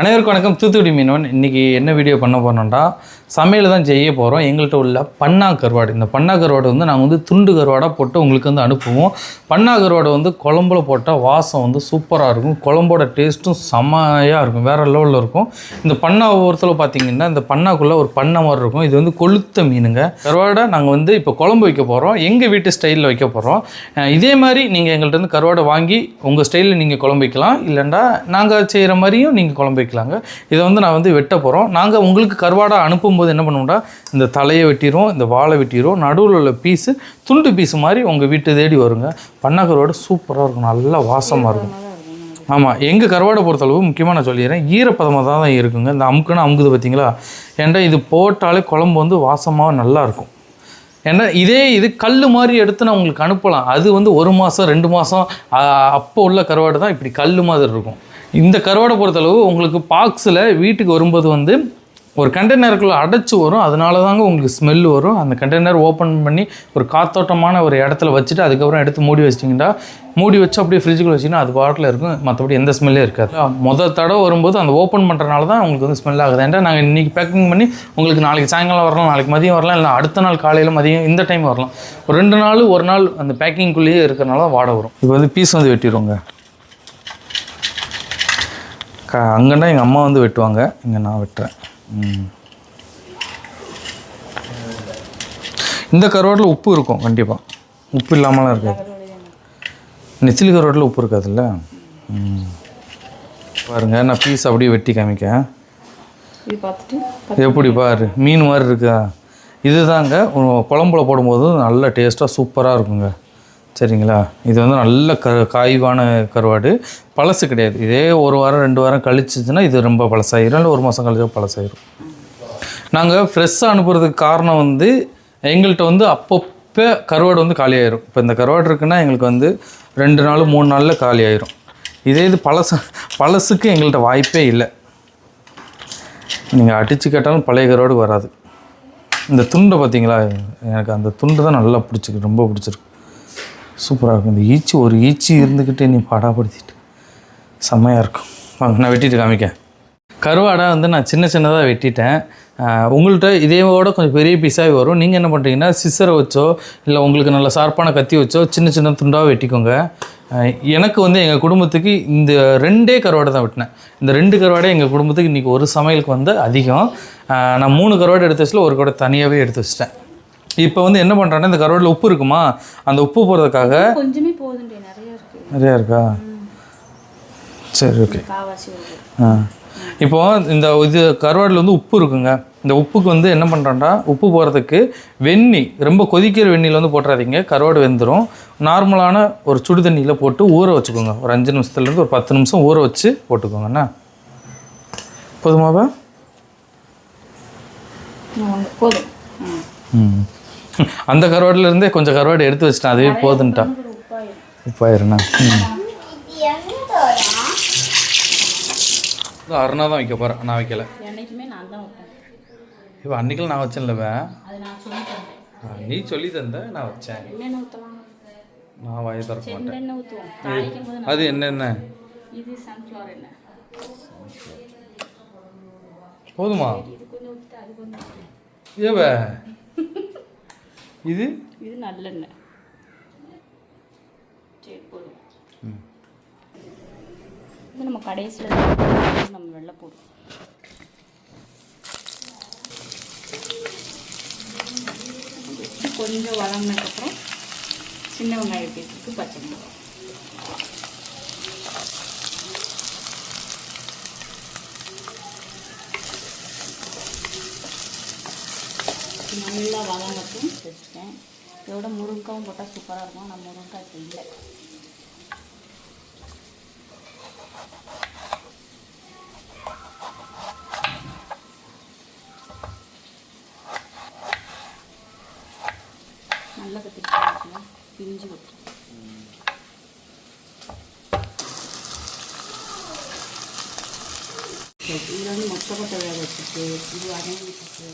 அனைவருக்கும் வணக்கம். தூத்துக்குடி மீனவன். இன்றைக்கி என்ன வீடியோ பண்ண போறோம்னா சமையல் தான் செய்ய போகிறோம் எங்கள்கிட்ட உள்ள பன்னா கருவாடு. இந்த பன்னா கருவாடு வந்து நாங்கள் வந்து துண்டு கருவாடாக போட்டு உங்களுக்கு வந்து அனுப்புவோம். பன்னா கருவாடு வந்து குழம்புல போட்டால் வாசம் வந்து சூப்பராக இருக்கும். குழம்போட டேஸ்ட்டும் செம்மையாக இருக்கும். வேறு லெவலில் இருக்கும். இந்த பண்ணா ஒவ்வொருத்தில் பார்த்தீங்கன்னா இந்த பண்ணாக்குள்ளே ஒரு பண்ணை மாதிரி இருக்கும். இது வந்து கொளுத்த மீனுங்க. கருவாடை நாங்கள் வந்து இப்போ குழம்பு வைக்க போகிறோம் எங்கள் வீட்டு ஸ்டைலில் வைக்க போகிறோம் இதே மாதிரி நீங்கள் எங்கள்கிட்ட இருந்து கருவாடை வாங்கி உங்கள் ஸ்டைலில் நீங்கள் குழம்பு வைக்கலாம். இல்லைண்டா நாங்கள் செய்கிற மாதிரியும் நீங்கள் குழம்பு வைக்கலாங்க. இதை வந்து நான் வந்து வெட்ட போகிறோம் நாங்கள் உங்களுக்கு கருவாடாக அனுப்பும்போது என்ன பண்ணுவோம்னா இந்த தலையை வெட்டிடுவோம் இந்த வாழை வெட்டிடுவோம். நடுவில் உள்ள பீஸு துண்டு பீஸ் மாதிரி உங்கள் வீட்டு தேடி வருங்க. பண்ணா சூப்பராக இருக்கும். நல்லா வாசமாக இருக்கும். ஆமாம் எங்கள் கருவாடை பொறுத்தளவு முக்கியமாக நான் சொல்லிடுறேன். ஈரப்பதமாக தான் தான் இருக்குங்க. இந்த அமுக்குன்னு அமுக்குது பார்த்தீங்களா ஏன்டா இது போட்டாலே குழம்பு வந்து வாசமாக நல்லா இருக்கும். ஏன்னா இதே இது கல் மாதிரி எடுத்து நான் உங்களுக்கு அனுப்பலாம். அது வந்து ஒரு மாதம் ரெண்டு மாதம் அப்போ உள்ள கருவாடு தான். இப்படி கல் மாதிரி இருக்கும். இந்த கருவாடை பொறுத்தளவு உங்களுக்கு பாக்ஸில் வீட்டுக்கு வரும்போது வந்து ஒரு கண்டெய்னருக்குள்ளே அடைச்சி வரும். அதனால தாங்க உங்களுக்கு ஸ்மெல் வரும். அந்த கண்டெய்னர் ஓப்பன் பண்ணி ஒரு காத்தோட்டமான ஒரு இடத்துல வச்சுட்டு அதுக்கப்புறம் எடுத்து மூடி வச்சிட்டிங்கன்னா மூடி வச்சு அப்படியே ஃப்ரிட்ஜுக்குள்ள வச்சிங்கன்னா அது பாட்டில் இருக்கும். மற்றபடி எந்த ஸ்மெல்லே இருக்காது. முதல் தடவை வரும்போது அந்த ஓப்பன் பண்ணுறனால தான் உங்களுக்கு வந்து ஸ்மெல் ஆகுது. ஏன்டா நாங்கள் இன்றைக்கி பேக்கிங் பண்ணி உங்களுக்கு நாளைக்கு சாயங்காலம் வரலாம் நாளைக்கு மதியம் வரலாம் இல்லை அடுத்த நாள் காலையில் மதியம் இந்த டைம் வரலாம். ஒரு ரெண்டு நாள் ஒரு நாள் அந்த பேக்கிங்குள்ளேயே இருக்கிறனால தான் வாடை வரும். இப்போ வந்து பீஸ் வந்து வெட்டிடுவோங்க. க அங்கேன்னா எங்கள் அம்மா வந்து வெட்டுவாங்க. இங்கே நான் வெட்டுறேன். இந்த கருவாட்டில் உப்பு இருக்கும் கண்டிப்பாக உப்பு இல்லாமலாம் இருக்காது. நெத்திலி கருவாட்டில் உப்பு இருக்காதுல்ல. பாருங்க நான் பீஸ் அப்படியே வெட்டி காமிக்க எப்படி பாரு மீன் மாதிரி இருக்கா? இதுதாங்க குழம்புல போடும்போது நல்ல டேஸ்ட்டாக சூப்பராக இருக்குங்க. சரிங்களா? இது வந்து நல்ல க காய்வான கருவாடு. பழசு கிடையாது. இதே ஒரு வாரம் ரெண்டு வாரம் கழிச்சிச்சுன்னா இது ரொம்ப பழசாயிரும். இல்லை ஒரு மாதம் கழிச்சா பழசாயிரும். நாங்கள் ஃப்ரெஷ்ஷாக அனுப்புறதுக்கு காரணம் வந்து எங்கள்கிட்ட வந்து அப்பப்போ கருவாடு வந்து காலியாயிரும். இப்போ இந்த கருவாடு இருக்குன்னா எங்களுக்கு வந்து ரெண்டு நாள் மூணு நாளில் காலியாயிரும். இதே இது பழசு பழசுக்கு எங்கள்கிட்ட வாய்ப்பே இல்லை. நீங்கள் அடித்து கேட்டாலும் பழைய கருவாடு வராது. இந்த துண்டை பார்த்தீங்களா எனக்கு அந்த துண்டு தான் நல்லா பிடிச்சிருக்கு. ரொம்ப பிடிச்சிருக்கு. சூப்பராக இருக்கும். இந்த ஈச்சி ஒரு ஈச்சி இருந்துக்கிட்டே நீ பாடாப்படுத்திட்டு. செம்மையாக இருக்கும். வாங்க நான் வெட்டிட்டு காமிக்க கருவாடை வந்து நான் சின்ன சின்னதாக வெட்டிட்டேன். உங்கள்கிட்ட இதேவோட கொஞ்சம் பெரிய பீஸாகவே வரும். நீங்கள் என்ன பண்ணுறீங்கன்னா சிசரை வச்சோ இல்லை உங்களுக்கு நல்ல ஷார்ப்பான கத்தி வச்சோ சின்ன சின்ன துண்டாக வெட்டிக்கோங்க. எனக்கு வந்து எங்கள் குடும்பத்துக்கு இந்த ரெண்டே கருவாடை தான் வெட்டினேன். இந்த ரெண்டு கருவாடை எங்கள் குடும்பத்துக்கு இன்றைக்கி ஒரு சமையலுக்கு வந்து அதிகம். நான் மூணு கருவாடை எடுத்து வச்சுல ஒரு கூட தனியாகவே எடுத்து வச்சிட்டேன். இப்போ வந்து என்ன பண்ணுறேன்னா இந்த கருவாடில் உப்பு இருக்குமா? அந்த உப்பு போகிறதுக்காக கொஞ்சமே போதுண்டே நிறைய இருக்கு. நிறையா இருக்கா? சரி ஓகே. ஆ. இப்போ இந்த இது கருவாடில் வந்து உப்பு இருக்குங்க. இந்த உப்புக்கு வந்து என்ன பண்ணுறோம்னா உப்பு போகிறதுக்கு வெந்நி ரொம்ப கொதிக்கிற வெந்நியில் வந்து போட்டுறாதீங்க. கருவாடு வெந்துடும் நார்மலான ஒரு சுடு தண்ணியில் போட்டு ஊற வச்சுக்கோங்க. ஒரு அஞ்சு நிமிஷத்துலேருந்து ஒரு பத்து நிமிஷம் ஊற வச்சு போட்டுக்கோங்கண்ணா போதுமாவா? போதும். ம். அந்த கருவாடுல இருந்தே கொஞ்சம் கருவாடு எடுத்து வச்சிட்டேன். அதுவே போதுன்ட்டா. உப்பாயிருண்ணா அருணா தான் வைக்க போகிறேன் நான் வைக்கல. இப்போ அன்றைக்கெல்லாம் நான் வச்சேன்லவ அது நான் சொல்லி தந்தேன். நீ சொல்லி தந்த நான் வச்சேன். நான் வாயை திறக்க மாட்டேன். அது என்னென்ன? இது சன்ஃப்ளவர் எண்ணெய் போதுமா. ஏவ. இது? இது நல்லெண்ணெய். சரி போதும். இது நம்ம கடைசியில் நம்ம வெள்ளை போடுவோம் கொஞ்சம் வதங்கினதுக்கப்புறம் சின்ன வெங்காயம் பீஸுக்கு பச்சை மிளகாய் நல்லா வதங்கட்டும். இதோட முருங்காவும் போட்டால் சூப்பராக இருக்கும். நான் முருங்காய் இப்போ இல்லை. நல்லா கத்திரிக்காய் பிஞ்சு வைக்கும் இதில் வந்து மொச்சக்கொட்டை வேக வச்சுட்டு இது அடங்கி வச்சுட்டு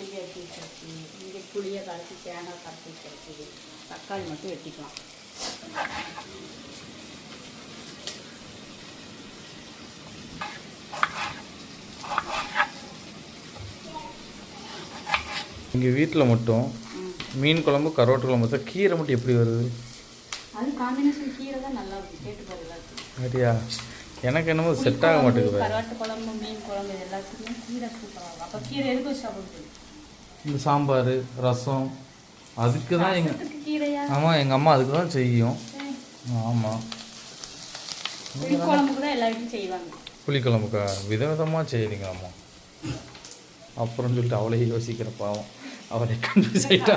கத்திரி வெட்டி வச்சுருக்கு இங்கே புளியை கலக்கி தேங்காய் கலக்கி வச்சுருக்கு தக்காளி மட்டும் வெட்டிக்கலாம் எங்கள் வீட்டில் மட்டும் மீன் குழம்பு கரோட்டு குழம்பு தான் கீரை மட்டும் எப்படி வருது? அது காம்பினேஷன் கீரை தான் நல்லா இருக்கும் கேட்டு பாருங்க அப்படியா? எனக்கு என்னமோ செட் ஆக மாட்டேங்குது கரோட்டு குழம்பு மீன் குழம்பு எல்லாத்துக்குமே கீரை சூப்பராக அப்போ கீரை எதுக்கு சாப்பிடுது இந்த சாம்பார் ரசம் அதுக்கு தான் எங்கள் ஆமாம் எங்கள் அம்மா அதுக்கு தான் செய்யும். ஆமாம் புளிக்குழம்புக்கா? விதவிதமாக செய்கிறீங்க அம்மா. அப்புறம் சொல்லிட்டு அவளே யோசிக்கிற பாவம். அவளை கன்ஃபியூஸ் ஆகிட்டா.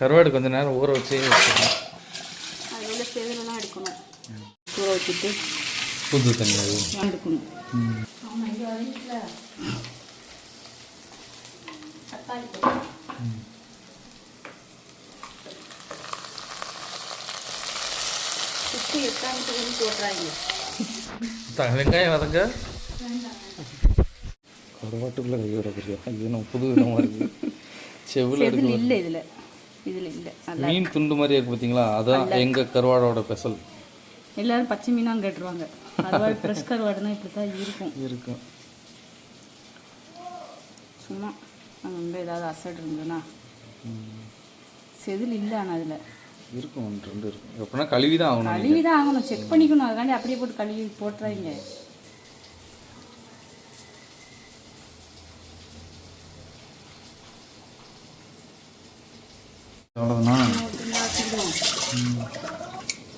கருவாடு கொஞ்ச நேரம் ஊற வச்சே புது தண்ணி எடுக்கணும் ம். ஆமாம் இங்கே வீட்டில் தக்காளி உப்பு போட்டுறாங்க த- வெங்காயம் வதங்க கருவாட்டுக்குள்ளே கை வரக்குறியா இது நம்ம புது விதமாக இருக்குது செவில் எடுக்க செதில் இல்லை இதில். இதில் இல்லை. மீன் துண்டு மாதிரி இருக்கு பார்த்தீங்களா அதான் எங்கள் கருவாடோட ஸ்பெஷல். எல்லாரும் பச்சை மீனான்னு கேட்டுருவாங்க. கருவாடு ஃப்ரெஷ் கருவாடுனா இப்படி தான் இருக்கும். இருக்கும். சும்மா. நம்ம வந்து ஏதாவது அசடு இருந்ததுன்னா. செதில் இல்லை ஆனால் அதில். இருக்கும் ஒன்று ரெண்டு இருக்கும். எப்படின்னா கழுவி தான் ஆகணும் கழுவி தான் ஆகணும். செக் பண்ணிக்கணும். அதுக்காண்டி அப்படியே போட்டு கழுவி போட்டுறாங்க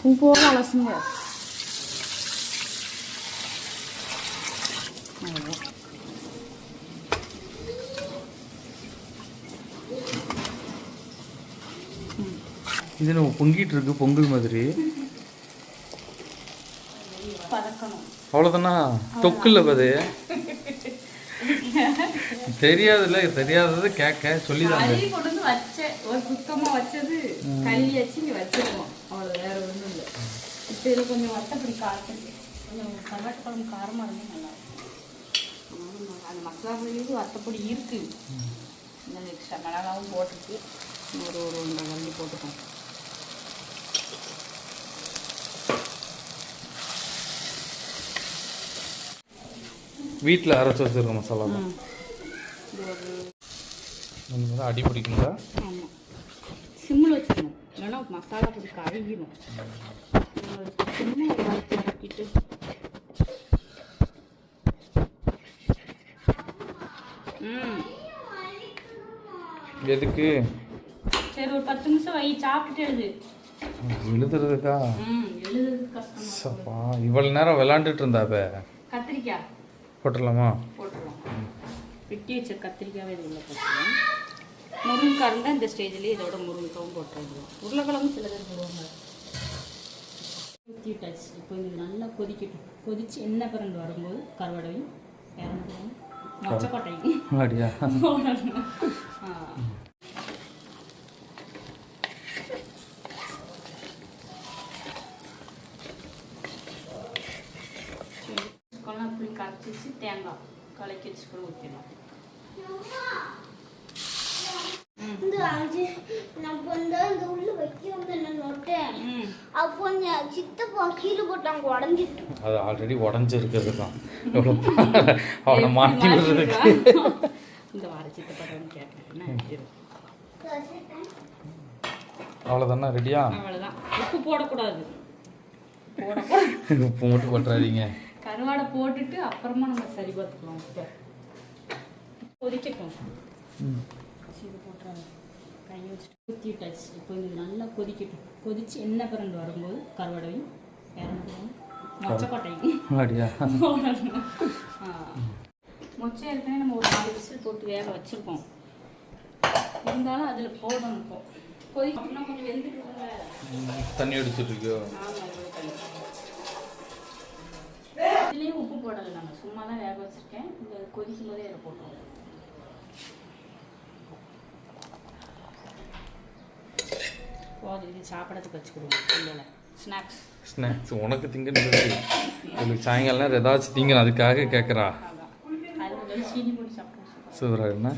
பூ போக அலசுங்க. இது நம்ம பொங்கிட்டு இருக்கு பொங்கல் மாதிரி. அவ்வளோதானா தொக்கு இல்லை பது தெரியாதுல்ல தெரியாதது கேட்க சொல்லி ஒரு சுத்தமாக வச்சது கழுவி வச்சு இங்கே வச்சிருவோம். அவ்வளோ வேற ஒன்றும் இல்லை. இப்போ இதில் கொஞ்சம் வத்தப்படி காரம் கொஞ்சம் கருவாட்டு குழம்பு காரமாக இருந்தால் நல்லா இருக்கும் அந்த மசாலா பொடியும் வத்தப்பொடி இருக்கு. இந்த எக்ஸ்ட்ரா மிளகாவும் போட்டுருக்கு ஒரு ஒரு ஒன்றரை கரண்டி போட்டுக்கோம் வீட்டில் அரைச்சி வச்சிருக்க மசாலா தான் மாதிரி அடி பிடிக்குங்களா சிம்மில் வச்சுக்கணும். இல்லைன்னா மசாலா பொடி கருகிரும் சின்ன ஒரு வறுத்து வதக்கிட்டு ம். எதுக்கு? சரி ஒரு பத்து நிமிஷம் வை சாப்பிட்டுட்டு எழுது. எழுதுறதுக்கா? ம் எழுதுறது கஷ்டமா சப்பா இவ்வளோ நேரம் விளாண்டுட்டு இருந்தாப்ப கத்திரிக்காய். போட்டுடலாமா? வெட்டி வச்ச கத்திரிக்காவே இது உள்ள போட்டுருவோம் முருங்கைக்காய் இருந்தால் இந்த ஸ்டேஜ்லேயே இதோட முருங்கைக்காவும் போட்டுருவோம் உருளைக்கிழங்கும் சில பேர் போடுவாங்க. ஊற்றி விட்டாச்சு இப்போ இது நல்லா கொதிக்கட்டும். கொதிச்சு எண்ணெய் பிறண்டு வரும்போது கருவாடையும் இறந்துடும் மொச்சக்கொட்டையும். அப்படியா போடணும் ஆ. சரி. கொல்லாம் அப்படி கரைச்சி வச்சு தேங்காய் கலக்கி வச்சு கூட ஊற்றிடலாம் இந்த அஞ்சு நம்ம வந்து அந்த உள்ள வைக்க வந்து நான் நோட்டேன் ம் அப்போ என் சித்தப்பா கீழே போட்டாங்க உடஞ்சிட்டு அது ஆல்ரெடி உடஞ்சிருக்கிறது தான். அவனை மாட்டி விடுறதுக்கு. இந்த வார கேட்டேன். அவ்வளோதானே ரெடியா? அவ்வளோதான் உப்பு போடக்கூடாது. உப்பு மட்டும் போட்டுறாதீங்க கருவாடை போட்டுட்டு அப்புறமா நம்ம சரி பார்த்துக்கலாம் உப்பை கொதிக்கட்டும். இது போட்டுறாங்க. கை வச்சுட்டு ஊற்றி விட்டாச்சு இப்போ இது நல்லா கொதிக்கட்டும். கொதிச்சு எண்ணெய் பிறண்டு வரும்போது கருவாடையும் இறந்துடும் மொச்சக்கொட்டையும். மொச்சை ஏற்கனவே நம்ம ஒரு நாலு விசில் போட்டு வேக வச்சுருக்கோம். இருந்தாலும் அதில் போடணும் இப்போ. கொதி அப்படின்னா கொஞ்சம் வெந்துட்டு. தண்ணி அடிச்சிட்டு இருக்கியோ? ஆமா, இவ்வளவு தண்ணி. இதுலயும் உப்பு போடலை நம்ம. சும்மா தான் வேக வச்சிருக்கேன். இந்த கொதிக்கும் போதே இதில் போட்டுருவோம். போதும். இது சாப்பிடறதுக்கு வச்சுக்கிடுவோம் இல்லை ஸ்நாக்ஸ் ஸ்நாக்ஸ் உனக்கு திங்கன்னு உங்களுக்கு சாயங்காலம் ஏதாச்சும் திங்கணும். அதுக்காக கேட்குறா. என்ன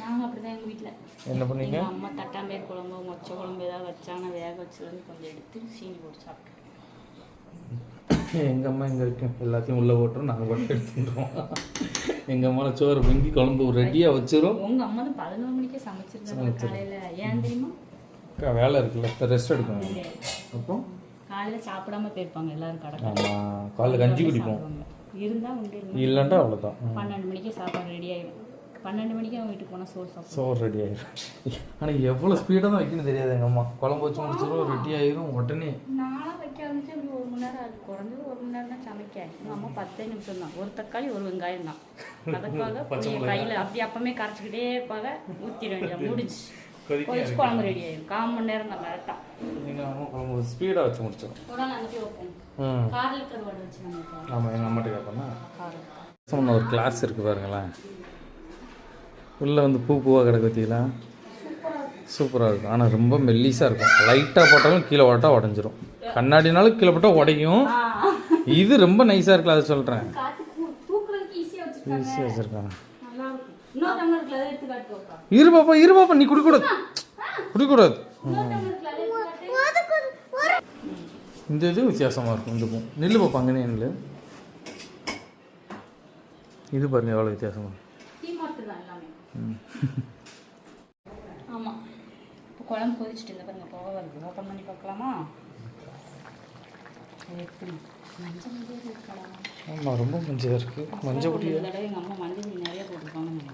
நாங்கள் அப்படி தான் எங்கள் வீட்டில் என்ன பண்ணீங்க? அம்மா தட்டாம்பேர் குழம்பு மொச்சை குழம்பு ஏதாவது வச்சாங்கன்னா வேக வச்சதுலேருந்து கொஞ்சம் எடுத்து சீனி போட்டு சாப்பிட்டுருக்கோம் எங்கள் அம்மா எங்கே இருக்கும் எல்லாத்தையும் உள்ளே போட்டுரும் நாங்கள் மட்டும் எடுத்துட்டுருவோம் எங்கள் அம்மா சோறு பொங்கி குழம்பு ரெடியாக வச்சிரும். உங்க அம்மா தான் பதினோரு மணிக்கே சமைச்சிருந்தாங்க காலையில. ஏன் தெரியுமா? அக்கா, வேலை இருக்குல்ல. ரெஸ்ட் எடுக்கணும். அப்புறம் காலையில சாப்பிடாம போயிருப்பாங்க எல்லாரும் கடை ஆமாம் காலைல கஞ்சி குடிப்போம். இருந்தா உண்டு இல்லைண்டா அவ்வளோதான் பன்னெண்டு மணிக்கு சாப்பாடு ரெடி ஆயிடும் பன்னெண்டு மணிக்கு அவன் வீட்டுக்கு போனா சோறு சாப்பிடும் சோறு ரெடி ஆயிரும். ஆனால் எவ்வளோ ஸ்பீடாக தான் வைக்கணும் தெரியாது எங்கள் அம்மா. குழம்பு வச்சு முடிச்சிடும் ரெடி ஆயிரும் உடனே. நானும் வைக்க ஆரம்பிச்சு அப்படி ஒரு மணி நேரம் ஆகுது. குறைஞ்சது ஒரு மணி நேரம் தான் சமைக்க. எங்கள் அம்மா பத்தே நிமிஷம் தான். ஒரு தக்காளி ஒரு வெங்காயம் தான். அதுக்காக கையில் அப்படி அப்பமே கரைச்சிக்கிட்டே இருப்பாங்க ஊற்றிட வேண்டியது. முடிச்சு கொதிச்சு குழம்பு ரெடி ஆயிடும் கால் மணி நேரம் தான் கரெக்டாக ஸ்பீடாக வச்சு முடிச்சிடும். ஆமாம் எங்கள் அம்மாட்ட சொன்ன ஒரு கிளாஸ் இருக்குது பாருங்களேன். உள்ளே வந்து பூ பூவாக கிடக்கு பார்த்தீங்களா? சூப்பராக இருக்கும். ஆனால் ரொம்ப மெல்லிஸாக இருக்கும். லைட்டாக போட்டாலும் கீழே போட்டால் உடஞ்சிரும். கண்ணாடினாலும் கீழே போட்டால் உடையும். இது ரொம்ப நைஸாக இருக்குல்ல அதை சொல்கிறேன் ஈஸியாக வச்சுருக்காங்க. இரு பாப்பா இரு பாப்பா நீ குடிக்கூடாது. குடிக்கூடாது இந்த இது வித்தியாசமாக இருக்கும் இந்த பூ. நெல்லு பாப்பா அங்கனே நெல்லு. இது பாருங்க எவ்வளோ வித்தியாசமாக இருக்கும். டீ மாட்டு தான் எல்லாமே ம். ஆமாம் இப்போ குழம்பு கொதிச்சுட்டு இந்த பாருங்க போக வருது. ஓப்பன் பண்ணி பார்க்கலாமா? எப்படி மஞ்சள் மஞ்சள் இருக்கலாம் ஆமாம் ரொம்ப மஞ்சள் இருக்குது மஞ்சள் பொடி தடவை எங்கள் அம்மா மஞ்சள் நிறைய போட்டிருப்பாங்க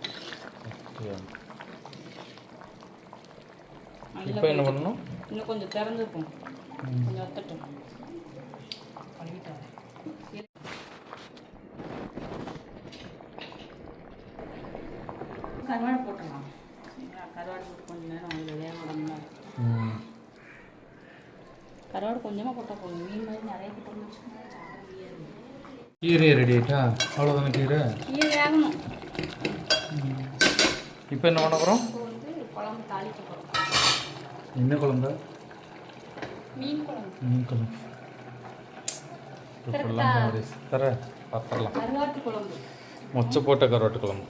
இப்போ என்ன பண்ணணும்? இன்னும் கொஞ்சம் திறந்துருக்கும் கொஞ்சம் ஒத்தட்டும் கருவாடு போட்டுடலாம்? கருவாடு போட்டு கொஞ்ச நேரம் அதில் வேக விடணும்ல. ம். கருவாடு கொஞ்சமாக போட்டால் போதும். மீன் மாதிரி நிறைய போட்டோம்னு வச்சுக்கோங்க. கீரை ரெடி. ஆயிட்டா? அவ்வளோதானே கீரை? இது வேகணும். இப்போ என்ன பண்ண போகிறோம் குழம்பு தாளிக்க போகிறோம் என்ன குழம்பு? மீன் குழம்பு. மீன் குழம்பு. தர பார்த்துடலாம் மொச்சை போட்ட கருவாட்டு குழம்பு.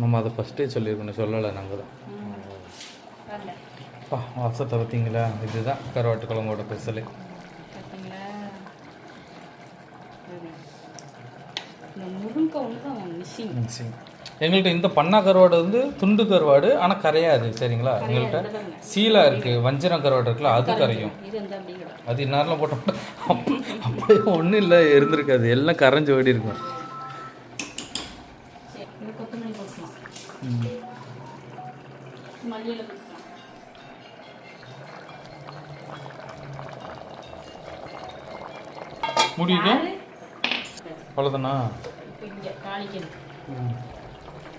நம்ம அதை ஃபஸ்ட்டே சொல்லியிருக்கணும். சொல்லலை நாங்கள் தான் அப்பா வாசத்தை பார்த்தீங்களா? இதுதான் கருவாட்டு குழம்போட ஸ்பெஷலு எங்கள்கிட்ட இந்த பண்ணா கருவாடு வந்து துண்டு கருவாடு ஆனால் கரையாது சரிங்களா? எங்கள்கிட்ட சீலா இருக்குது வஞ்சரம் கருவாடு இருக்குல்ல அது கரையும். அது இந்நேரம் போட்டோம் அப்படியே ஒன்றும் இல்லை இருந்திருக்காது. எல்லாம் கரைஞ்சு ஓடி இருக்கும் முடியுது? அவ்வளோதானா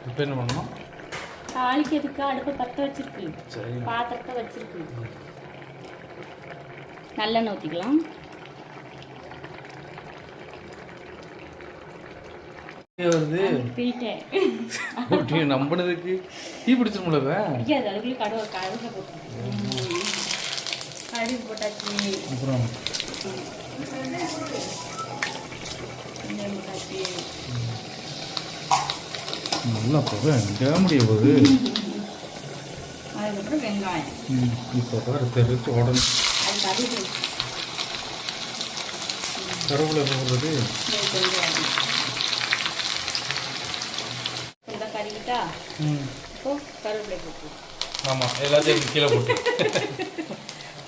இப்போ என்ன பண்ணணும்? தாளிக்கிறதுக்கு அடுப்பை பற்ற வச்சிருக்கு சரி பாத்திரத்தை வச்சிருக்கு நல்லெண்ணெய் ஊற்றிக்கலாம் வருது நம்பினதுக்கு தீ பிடிச்சிருமுல போட்டாச்சு. அப்புறம்? நல்லா போக முடிய போகுது அதுக்கப்புறம் வெங்காயம். இப்போ பாரு தெரிச்சு உடனே கருவில் போடுறது கறிக்கிட்டா இப்போ கருவேப்பிலை போட்டு. ஆமாம் எல்லாத்தையும் கீழே போட்டு.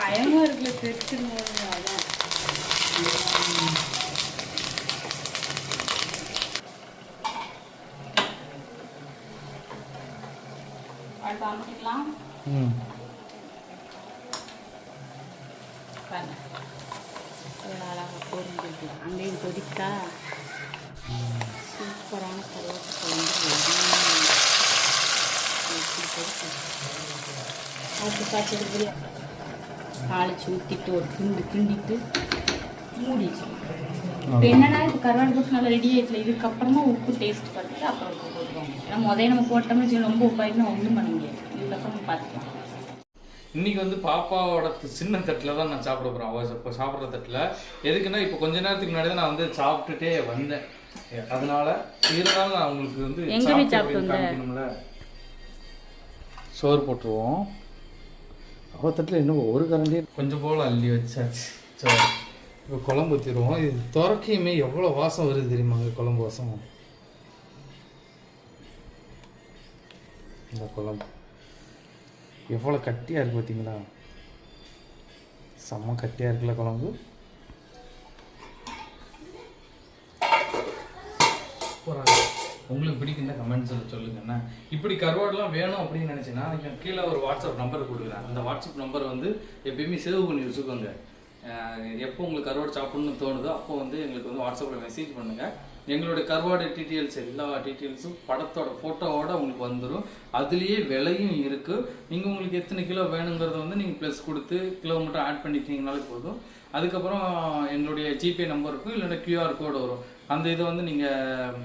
பயமாக இருக்குல்ல தெரிச்சிருமோ அதான். ம். அழகாக பொரிஞ்சிருக்கு அங்கேயும் கொதிக்கா. சூப்பரான கருவாட்டு குழம்பு தாளிச்சு ஊற்றிட்டு ஒரு கிண்டு கிண்டிட்டு மூடி வச்சிருக்கோம் இப்போ என்னன்னா இப்போ கருவாடு போட்டு நல்லா ரெடி ஆயிடுச்சு இதுக்கப்புறமா உப்பு டேஸ்ட் பார்த்துட்டு அப்புறம் உப்பு போட்டுருவாங்க ஏன்னா முதல்ல நம்ம போட்டோம்னு வச்சுக்கோங்க, ரொம்ப உப்பாயிருந்தா ஒன்றும் பண்ண முடியாது. இதுக்கப்புறம் பார்த்துக்கலாம். இன்னைக்கு வந்து பாப்பாவோட சின்ன தட்டில் தான் நான் சாப்பிட போகிறேன் அவள் இப்போ சாப்பிட்ற தட்டில். எதுக்குன்னா இப்போ கொஞ்ச நேரத்துக்கு முன்னாடி தான் நான் வந்து சாப்பிட்டுட்டே வந்தேன். அதனால இருந்தாலும் நான் உங்களுக்கு வந்து. சோறு போட்டுருவோம். அவள் தட்டில் இன்னும் ஒரு கரண்டி கொஞ்சம் போல் அள்ளி வச்சாச்சு. சோறு இப்போ குழம்பு ஊற்றிடுவோம் இது துறக்கையுமே எவ்வளோ வாசம் வருது தெரியுமாங்க குழம்பு வாசம்? இந்த குழம்பு. எவ்வளோ கட்டியாக இருக்குது பார்த்தீங்களா செம்ம கட்டியாக இருக்குல்ல குழம்பு. உங்களுக்கு பிடிக்குந்த கமெண்ட்ஸில் சொல்லுங்கண்ணா இப்படி கருவாடுலாம் வேணும் அப்படின்னு நினச்சிங்கன்னா நீங்கள் கீழே ஒரு வாட்ஸ்அப் நம்பர் கொடுக்குறேன். அந்த வாட்ஸ்அப் நம்பர் வந்து எப்பயுமே சேவ் பண்ணி வச்சுக்கோங்க. எப்போ உங்களுக்கு கருவாடு சாப்பிட்ணுன்னு தோணுதோ அப்போ வந்து எங்களுக்கு வந்து வாட்ஸ்அப்பில் மெசேஜ் பண்ணுங்கள் எங்களுடைய கருவாடு டீட்டெயில்ஸ் எல்லா டீட்டெயில்ஸும் படத்தோட ஃபோட்டோவோட உங்களுக்கு வந்துடும் அதுலேயே விலையும் இருக்குது நீங்கள் உங்களுக்கு எத்தனை கிலோ வேணுங்கிறத வந்து நீங்கள் ப்ளஸ் கொடுத்து கிலோ மட்டும் ஆட் பண்ணிக்கிட்டீங்கனாலே போதும். அதுக்கப்புறம் எங்களுடைய ஜிபே நம்பர் இருக்கும் இல்லைன்னா கியூஆர் கோடு வரும். அந்த இதை வந்து நீங்கள்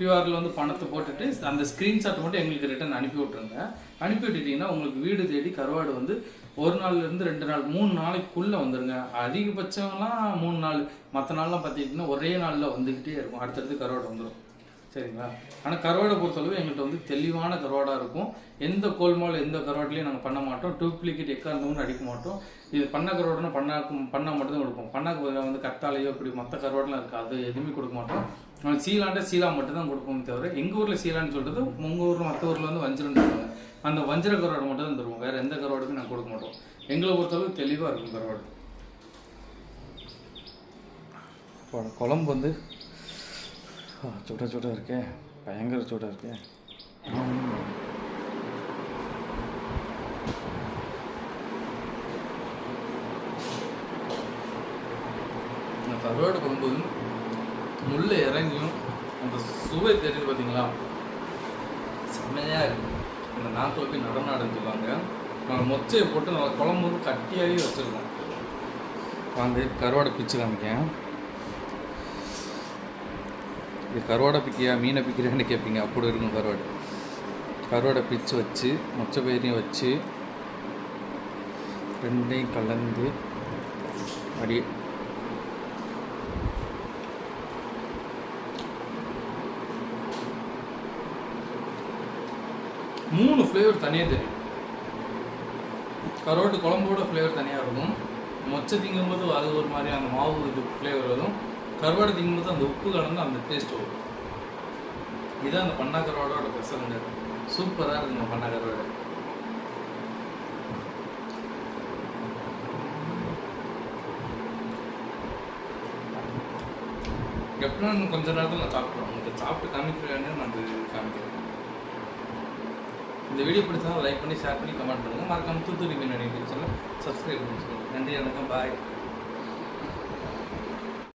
கியூஆரில் வந்து பணத்தை போட்டுட்டு அந்த ஸ்க்ரீன்ஷாட் மட்டும் எங்களுக்கு ரிட்டர்ன் அனுப்பி விட்ருங்க அனுப்பி விட்டுட்டீங்கன்னா உங்களுக்கு வீடு தேடி கருவாடு வந்து ஒரு நாள்லேருந்து ரெண்டு நாள் மூணு நாளைக்குள்ளே வந்துடுங்க அதிகபட்சம்லாம் மூணு நாள் மற்ற நாள்லாம் பார்த்துக்கிட்டிங்கன்னா ஒரே நாளில் வந்துக்கிட்டே இருக்கும். அடுத்தடுத்து கருவாடு வந்துடும் சரிங்களா? ஆனால் கருவாடை பொறுத்தளவு எங்கள்கிட்ட வந்து தெளிவான கருவாடாக இருக்கும். எந்த கோல்மால் எந்த கருவாட்லையும் நாங்கள் பண்ண மாட்டோம். டூப்ளிகேட் எக்கா இருந்தவங்க அடிக்க மாட்டோம். இது பண்ண கருவாடுனா பண்ணாக்கு பண்ணா மட்டும்தான் கொடுப்போம். பண்ணாக்கு வந்து கத்தாலையோ இப்படி மற்ற கருவாடெலாம் இருக்காது. எதுவுமே கொடுக்க மாட்டோம். சீலாண்ட சீலா மட்டும் தான் கொடுப்போம் தவிர எங்கள் ஊரில் சீலான்னு சொல்கிறது உங்கள் ஊரில் மற்ற ஊரில் வந்து வஞ்சிரம்னு சொல்லுவாங்க. அந்த வஞ்சிர கருவாடு மட்டும் தான் தருவோம். வேறு எந்த கருவாடுமே நாங்கள் கொடுக்க மாட்டோம். எங்களை பொறுத்தளவு தெளிவாக இருக்கும் கருவாடு. குழம்பு வந்து சுட சுட இருக்கே. பயங்கர சுட இருக்கே. கருவாடு குழம்பு முள்ள இறங்கியும் அந்த சுவை தெரியுது பார்த்தீங்களா? செம்மையாக இருக்கும் அந்த நாட்டில் போய் நடனாடுன்னு சொல்லுவாங்க. நாங்கள் மொச்சையை போட்டு நல்லா குழம்பு கட்டியாகவே வச்சுருக்கோம். வாங்க கருவாடை பிச்சு காமிக்கேன் இது கருவாடை பிக்கியா மீனை பிக்கிறியான்னு கேட்பீங்க. அப்படி இருக்கும் கருவாடு. கருவாடை பிச்சு வச்சு மொச்சை பயிரையும் வச்சு ரெண்டையும் கலந்து அப்படியே மூணு ஃப்ளேவர் தனியாக தெரியும். கரோட்டு குழம்போட ஃப்ளேவர் தனியாக இருக்கும். மொச்சை திங்கும்போது அது ஒரு மாதிரி அந்த மாவு இது ஃப்ளேவர் வரும். கருவாடு திங்கும்போது அந்த உப்பு கலந்து அந்த டேஸ்ட் வரும். இதுதான் அந்த பண்ணா கருவாடோட பெசலுங்க சூப்பராக இருக்குங்க பண்ணா கருவாடு. எப்படின்னா கொஞ்ச நேரத்தில் நான் சாப்பிட்றேன் உங்களுக்கு சாப்பிட்டு காமிக்கிறேன்னு நான் காமிக்கிறேன். இந்த வீடியோ பிடிச்சதால் லைக் பண்ணி ஷேர் பண்ணி கமெண்ட் பண்ணுங்கள் மறக்காமல் தூத்துக்குடி மீன் சேனல் சப்ஸ்கிரைப் பண்ணி வச்சுக்கோங்க நன்றி வணக்கம். பாய்